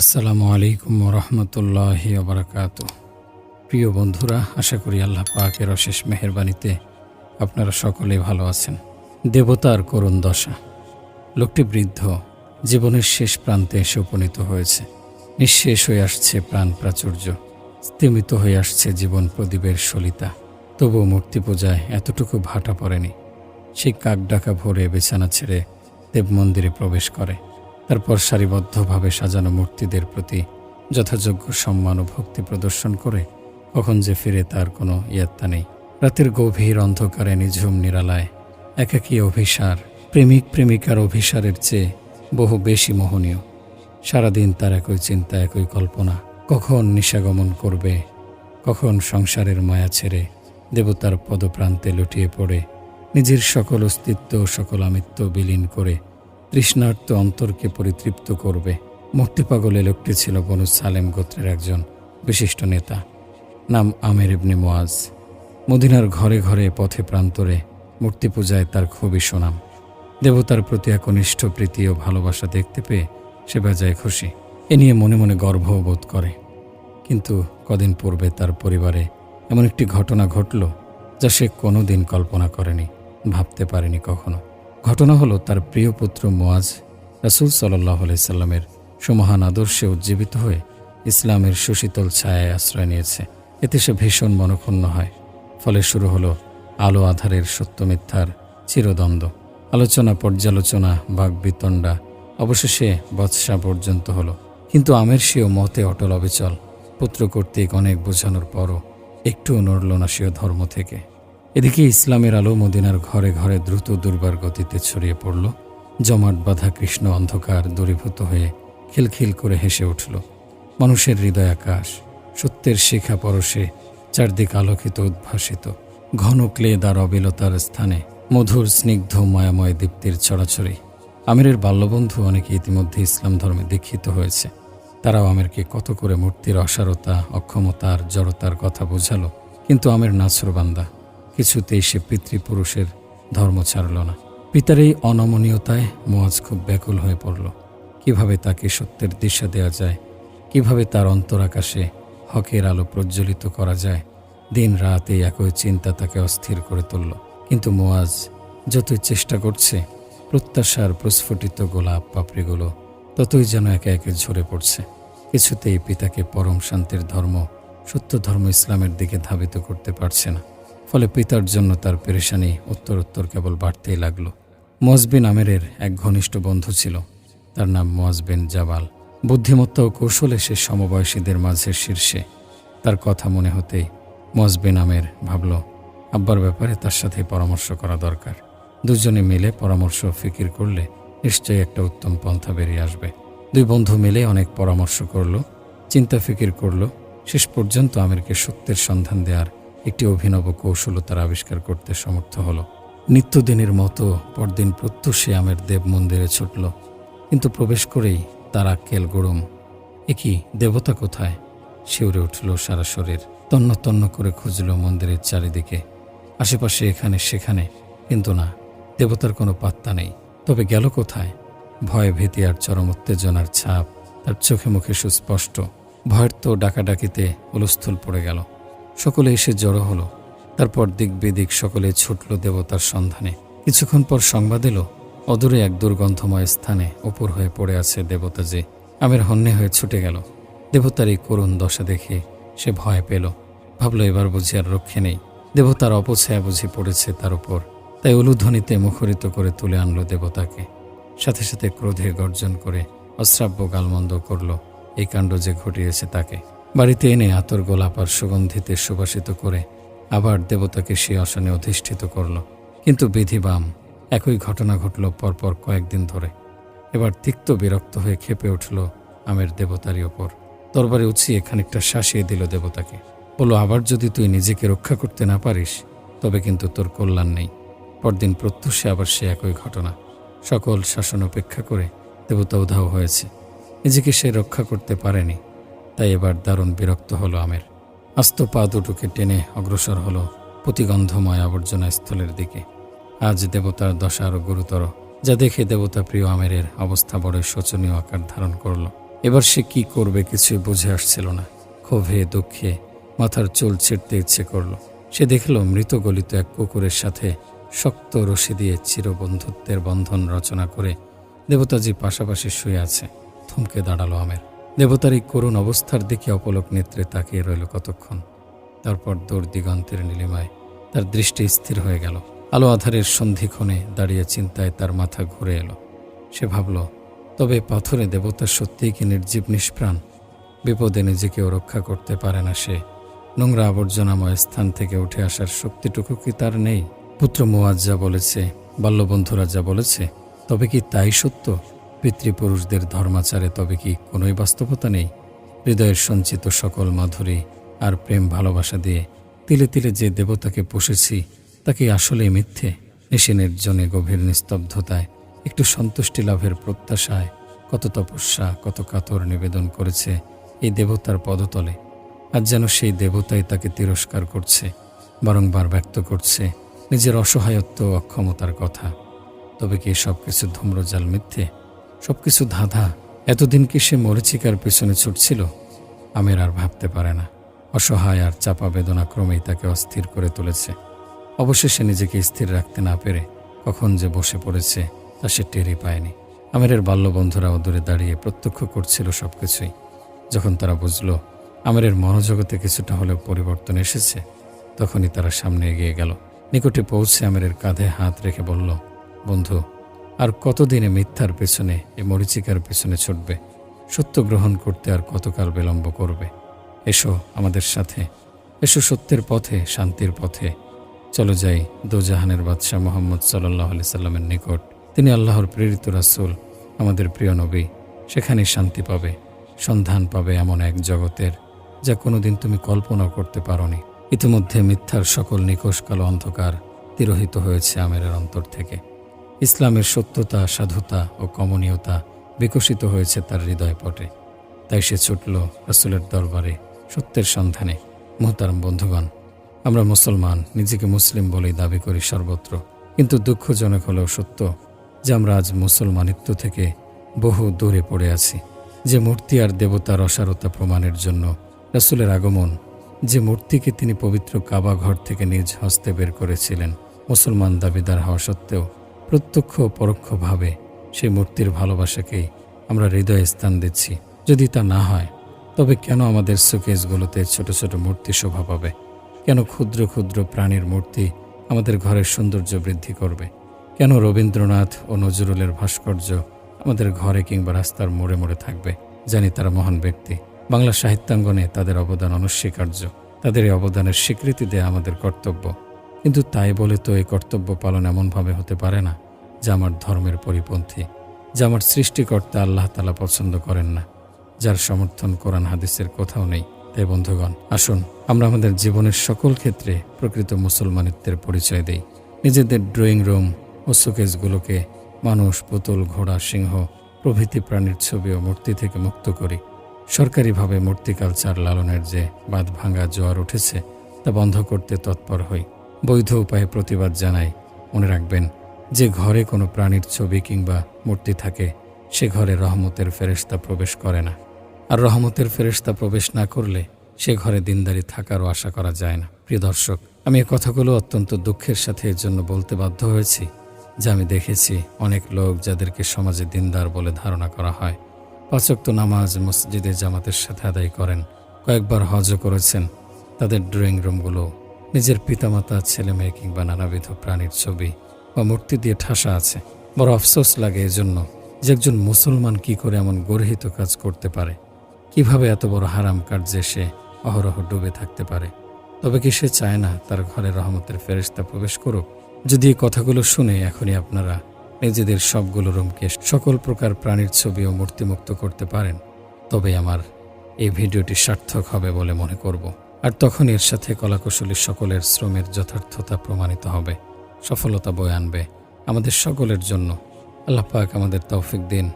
আসসালামু আলাইকুম রহমতুল্লাহ বারাকাত প্রিয় বন্ধুরা, আশা করি আল্লাহ পাকের অশেষ মেহেরবানিতে আপনারা সকলে ভালো আছেন। দেবতার করুণ দশা। লোকটি বৃদ্ধ, জীবনের শেষ প্রান্তে এসে উপনীত হয়েছে। নিঃশেষ হয়ে আসছে প্রাণ প্রাচুর্য, স্তিমিত হয়ে আসছে জীবন প্রদীপের সলিতা। তবুও মূর্তি পূজায় এতটুকু ভাটা পড়েনি। সেই কাক ডাকা ভোরে বিছানা ছেড়ে দেব মন্দিরে প্রবেশ করে। তারপর সারিবদ্ধভাবে সাজানো মূর্তিদের প্রতি যথাযোগ্য সম্মান ও ভক্তি প্রদর্শন করে কখন যে ফিরে তার কোনো ইয়াত্তা নেই। রাতের গভীর অন্ধকারে নিঝুম নিরালায় একাকী অভিসার, প্রেমিক প্রেমিকার অভিসারের চেয়ে বহু বেশি মোহনীয়। সারাদিন তার একই চিন্তা, একই কল্পনা, কখন নিশাগমন করবে, কখন সংসারের মায়া ছেড়ে দেবতার পদপ্রান্তে লুটিয়ে পড়ে, নিজের সকল অস্তিত্ব, সকল আমিত্ব বিলীন করে তৃষ্ণার্ত অন্তরকে পরিতৃপ্ত করবে। মূর্তিপাগলে লোকটি ছিল বনু সালেম গোত্রের একজন বিশিষ্ট নেতা, নাম আমের ইবনে মোয়াজ মদিনার ঘরে ঘরে পথে প্রান্তরে মূর্তি পূজায় তার খুবই সুনাম। দেবতার প্রতি একনিষ্ঠ প্রীতি ও ভালোবাসা দেখতে পেয়ে সে বেজায় খুশি। এ নিয়ে মনে মনে গর্ব বোধ করে। কিন্তু কদিন পূর্বে তার পরিবারে এমন একটি ঘটনা ঘটল যা সে কোনো দিন কল্পনা করেনি, ভাবতে পারেনি কখনো। ঘটনা হলো তার প্রিয় পুত্র মোয়াজ রাসুল সাল্লাহ সাল্লামের সুমহান আদর্শে উজ্জীবিত হয়ে ইসলামের সুশীতল ছায়ায় আশ্রয় নিয়েছে। এতে সে ভীষণ মনক্ষুণ্ণ হয়। ফলে শুরু হলো আলো আধারের সত্য মিথ্যার চিরদ্বন্দ্ব। আলোচনা, পর্যালোচনা বাগবিতণ্ডা অবশেষে বৎসা পর্যন্ত হলো। কিন্তু আমের সেও মতে অটল অবিচল। পুত্র কর্তৃক অনেক বোঝানোর পরও একটুও নড়ল না সেও ধর্ম থেকে। এদিকে ইসলামের আলো মদিনার ঘরে ঘরে দ্রুত দুর্বার গতিতে ছড়িয়ে পড়ল। জমাট বাঁধা কৃষ্ণ অন্ধকার দূরীভূত হয়ে খিলখিল করে হেসে উঠল। মানুষের হৃদয় আকাশ, সত্যের শিখা পরশে চারদিক আলোকিত, উদ্ভাসিত। ঘন ক্লেদার অবিলতার স্থানে মধুর, স্নিগ্ধ, মায়াময় দীপ্তির ছড়াছড়ি। আমিরের বাল্যবন্ধু অনেকে ইতিমধ্যে ইসলাম ধর্মে দীক্ষিত হয়েছে। তারাও আমিরকে কত করে মূর্তির অসারতা, অক্ষমতার, জড়তার কথা বোঝালো, কিন্তু আমের নাছরবান্দা কিছুতেই সে পিতৃপুরুষের ধর্ম ছাড়ল না। পিতার এই অনমনীয়তায় মোয়াজ খুব ব্যাকুল হয়ে পড়ল। কীভাবে তাকে সত্যের দিশা দেওয়া যায়, কীভাবে তার অন্তরাকাশে হকের আলো প্রজ্বলিত করা যায় দিন রাত এই একই চিন্তা তাকে অস্থির করে তুলল। কিন্তু মোয়াজ যতই চেষ্টা করছে, প্রত্যাশার প্রস্ফুটিত গোলাপ পাপড়িগুলো ততই যেন একে একে ঝরে পড়ছে। কিছুতেই পিতাকে পরম শান্তির ধর্ম, সত্য ধর্ম ইসলামের দিকে ধাবিত করতে পারছে না। ফলে পিতার জন্য তার পেরেশানি উত্তর উত্তর কেবল বাড়তেই লাগল। মজবিন আমেরের এক ঘনিষ্ঠ বন্ধু ছিল। তার নাম মোয়াজবিন জাবাল। বুদ্ধিমত্তা ও কৌশলে সে সমবয়সীদের মাঝে শীর্ষে। তার কথা মনে হতেই মজবিন আমের ভাবল, আব্বার ব্যাপারে তার সাথে পরামর্শ করা দরকার। দুজনে মিলে পরামর্শ ফিকির করলে নিশ্চয়ই একটা উত্তম পন্থা বেরিয়ে আসবে। দুই বন্ধু মিলে অনেক পরামর্শ করল, চিন্তা ফিকির করল। শেষ পর্যন্ত আমিরকে সত্যের সন্ধান দেওয়ার একটি অভিনব কৌশলতার আবিষ্কার করতে সমর্থ হলো। নিত্যদিনের মতো পরদিন প্রত্যুষে আমের দেব মন্দিরে ছুটল। কিন্তু প্রবেশ করেই তারা আক্কেল গরম। এ কি, দেবতা কোথায়? শিউরে উঠল সারা শরীর। তন্ন তন্ন করে খুঁজল মন্দিরের চারিদিকে। আশেপাশে এখানে সেখানে, কিন্তু না, দেবতার কোনো পাত্তা নেই। তবে গেল কোথায়? ভয় ভীতি আর চরম উত্তেজনার ছাপ তার চোখে মুখে সুস্পষ্ট। ভয়ের তো ডাকাডাকিতে হুলস্থুল পড়ে গেল। সকলে এসে জড়ো হলো। তারপর দিক বিদিক সকলে ছুটল দেবতার সন্ধানে। কিছুক্ষণ পর সংবাদ এলো, অদূরে এক দুর্গন্ধময় স্থানে উপর হয়ে পড়ে আছে দেবতা যে আমের হন্যে হয়ে ছুটে গেল। দেবতার এই করুণ দশা দেখে সে ভয় পেল। ভাবলো এবার বুঝি আর রক্ষে নেই। দেবতার অপছায়া বুঝি পড়েছে তার উপর। তাই উলুধ্বনিতে মুখরিত করে তুলে আনলো দেবতাকে। সাথে সাথে ক্রোধে গর্জন করে অশ্রাব্য গালমন্দ করল। এই কাণ্ড যে ঘটিয়েছে তাকে। বাড়িতে এনে আতর গোলাপ আর সুগন্ধিতে সুবাসিত করে আবার দেবতাকে সে আসনে অধিষ্ঠিত করল। কিন্তু বিধিবাম একই ঘটনা ঘটল পরপর কয়েকদিন ধরে। এবার তিক্ত বিরক্ত হয়ে খেপে উঠল আমের দেবতারই ওপর। দরবারে উছিয়ে খানিকটা শাসিয়ে দিল দেবতাকে। বলো আবার যদি তুই নিজেকে রক্ষা করতে না পারিস, তবে কিন্তু তোর কল্যাণ নেই। পরদিন প্রত্যুষে আবার সে একই ঘটনা। সকল শাসন উপেক্ষা করে দেবতা উধাও হয়েছে। নিজেকে সে রক্ষা করতে পারেনি। তাই এবার দারুণ বিরক্ত হলো আমের। আস্ত পা দুটোকে টেনে অগ্রসর হলো প্রতিগন্ধময় আবর্জনা স্থলের দিকে। আজ দেবতার দশা আরও গুরুতর, যা দেখে দেবতা প্রিয় আমেরের অবস্থা বড়ই শোচনীয় আকার ধারণ করল। এবার সে কি করবে কিছুই বুঝে আসছিল না। ক্ষোভে, দুঃখে মাথার চুল ছিঁড়তে ইচ্ছে করল। সে দেখল মৃত গলিত এক কুকুরের সাথে শক্ত রশি দিয়ে চিরবন্ধুত্বের বন্ধন রচনা করে দেবতাজি পাশাপাশি শুয়ে আছে। থমকে দাঁড়াল আমের। দেবতার এই করুণ অবস্থার দিকে অপলক নেত্রে তাকিয়ে রইল কতক্ষণ। তারপর দূর দিগন্তের নীলিমায় তার দৃষ্টি স্থির হয়ে গেল। আলো আধারের সন্ধিক্ষণে দাঁড়িয়ে চিন্তায় তার মাথা ঘুরে এলো। সে ভাবল, তবে পাথরে দেবতা সত্যিই কি নির্জীব নিষ্প্রাণ? বিপদে নিজেকেও রক্ষা করতে পারে না সে। নোংরা আবর্জনাময় স্থান থেকে উঠে আসার শক্তিটুকু কি তার নেই? পুত্র মোয়াজ যা বলেছে, বাল্যবন্ধুরা যা বলেছে, তবে কি তাই সত্য? পিতৃপুরুষদের ধর্মাচারে তবে কি কোনোই বাস্তবতা নেই? হৃদয়ের সঞ্চিত সকল মাধুরী আর প্রেম ভালোবাসা দিয়ে তিলে তিলে যে দেবতাকে পুষেছি তাকে আসলে মিথ্যে? নিশিনের জনে গভীর নিস্তব্ধতায়, একটু সন্তুষ্টি লাভের প্রত্যাশায় কত তপস্যা, কত কাতর নিবেদন করেছে এই দেবতার পদতলে। আজ যেন সেই দেবতাই তাকে তিরস্কার করছে, বারংবার ব্যক্ত করছে নিজের অসহায়ত্ব অক্ষমতার কথা। তবে কি সব কিছু ধূম্রজাল মিথ্যে? সব কিছু ধাঁধা। এতদিন কি সে মরিচিকার পেছনে ছুটছিল? আমের আর ভাবতে পারে না। অসহায় আর চাপা বেদনা ক্রমেই তাকে অস্থির করে তুলেছে। অবশেষে নিজেকে স্থির রাখতে না পেরে কখন যে বসে পড়েছে তা সে টেরই পায়নি। আমেরের বাল্যবন্ধুরাও দূরে দাঁড়িয়ে প্রত্যক্ষ করছিল সবকিছুই। যখন তারা বুঝল আমেরের মনোজগতে কিছুটা হলেও পরিবর্তন এসেছে, তখনই তারা সামনে এগিয়ে গেল। নিকটে পৌঁছে আমেরের কাঁধে হাত রেখে বলল, বন্ধু আর কতদিনে মিথ্যার পেছনে, এ মরিচিকার পেছনে ছুটবে? সত্য গ্রহণ করতে আর কতকাল বিলম্ব করবে? এসো আমাদের সাথে। এসো সত্যের পথে, শান্তির পথে। চলো যাই দোজাহানের বাদশাহ মোহাম্মদ সাল্লাহ আলি সাল্লামের নিকট। তিনি আল্লাহর প্রেরিত রাসুল, আমাদের প্রিয় নবী। সেখানে শান্তি পাবে, সন্ধান পাবে এমন এক জগতের, যা কোনোদিন তুমি কল্পনা করতে পারোনি। ইতিমধ্যে মিথ্যার সকল নিকোষ কালো অন্ধকার তিরোহিত হয়েছে আমেরের অন্তর থেকে। ইসলামের সত্যতা, সাধুতা ও কমনীয়তা বিকশিত হয়েছে তার হৃদয় পটে। তাই সে ছুটল রাসুলের দরবারে সত্যের সন্ধানে। মোহতারাম বন্ধুগণ, আমরা মুসলমান, নিজেকে মুসলিম বলেই দাবি করি সর্বত্র। কিন্তু দুঃখজনক হলেও সত্য যে আমরা আজ মুসলমানিত্ব থেকে বহু দূরে পড়ে আছি। যে মূর্তি আর দেবতার অসারতা প্রমাণের জন্য রাসুলের আগমন, যে মূর্তিকে তিনি পবিত্র কাবা ঘর থেকে নিজ হস্তে বের করেছিলেন, মুসলমান দাবিদার হওয়া সত্ত্বেও প্রত্যক্ষ পরোক্ষভাবে সেই মূর্তির ভালোবাসাকেই আমরা হৃদয়ে স্থান দিচ্ছি। যদি তা না হয়, তবে কেন আমাদের সুকেসগুলোতে ছোট ছোট মূর্তি শোভা পাবে? কেন ক্ষুদ্র ক্ষুদ্র প্রাণীর মূর্তি আমাদের ঘরের সৌন্দর্য বৃদ্ধি করবে? কেন রবীন্দ্রনাথ ও নজরুলের ভাস্কর্য আমাদের ঘরে কিংবা রাস্তার মোড়ে মোড়ে থাকবে? জানি তারা মহান ব্যক্তি। বাংলা সাহিত্যাঙ্গনে তাদের অবদান অনস্বীকার্য। তাদের এই অবদানের স্বীকৃতি দেয়া আমাদের কর্তব্য। কিন্তু তাই বলে তো এই কর্তব্য পালন এমনভাবে হতে পারে না, যা আমার ধর্মের পরিপন্থী, যা আমার সৃষ্টিকর্তা আল্লাহ তালা পছন্দ করেন না, যার সমর্থন কোরআন হাদিসের কোথাও নেই। তাই বন্ধুগণ, আসুন আমরা আমাদের জীবনের সকল ক্ষেত্রে প্রকৃত মুসলমানিত্বের পরিচয় দেই। নিজেদের ড্রয়িং রুম ও শোকেসগুলোকে মানুষ, পুতুল, ঘোড়া, সিংহ, প্রভৃতি প্রাণীর ছবি ও মূর্তি থেকে মুক্ত করি। সরকারিভাবে মূর্তি কালচার লালনের যে বাঁধ ভাঙা জোয়ার উঠেছে, তা বন্ধ করতে তৎপর হই। বৈধ উপায়ে প্রতিবাদ জানায় মনে রাখবেন, যে ঘরে কোনো প্রাণীর ছবি কিংবা মূর্তি থাকে, সে ঘরে রহমতের ফেরেশতা প্রবেশ করে না। আর রহমতের ফেরেশতা প্রবেশ না করলে সে ঘরে দিনদারি থাকারও আশা করা যায় না। প্রিয় দর্শক, আমি এই কথাগুলো অত্যন্ত দুঃখের সাথে এর জন্য বলতে বাধ্য হয়েছি, যে আমি দেখেছি অনেক লোক যাদেরকে সমাজে দিনদার বলে ধারণা করা হয়। পাচক্ত নামাজ মসজিদে জামাতের সাথে আদায় করেন। কয়েকবার হজও করেছেন। তাদের ড্রয়িং রুমগুলো নিজের পিতামাতা ছেলে মেয়ে কিংবা নানাবিধ প্রাণীর ছবি বা মূর্তি দিয়ে ঠাসা আছে। বড় আফসোস লাগে এজন্য যে একজন মুসলমান কি করে এমন গর্হিত কাজ করতে পারে? কীভাবে এত বড় হারাম কার্যে সে অহরহ ডুবে থাকতে পারে? তবে কি সে চায় না তার ঘরে রহমতের ফেরেশতা প্রবেশ করুক? যদি এই কথাগুলো শুনে এখনই আপনারা নিজেদের সবগুলো রুমকে সকল প্রকার প্রাণীর ছবি ও মূর্তিমুক্ত করতে পারেন তবে আমার এই ভিডিওটি সার্থক হবে বলে মনে করব। আর তখন এর সাথে কলাকুশলী সকলের শ্রমের যথার্থতা প্রমাণিত হবে। সফলতা বয়ে আনবে। আমাদের সকলের জন্য। আল্লাহ পাক আমাদের তৌফিক দিন।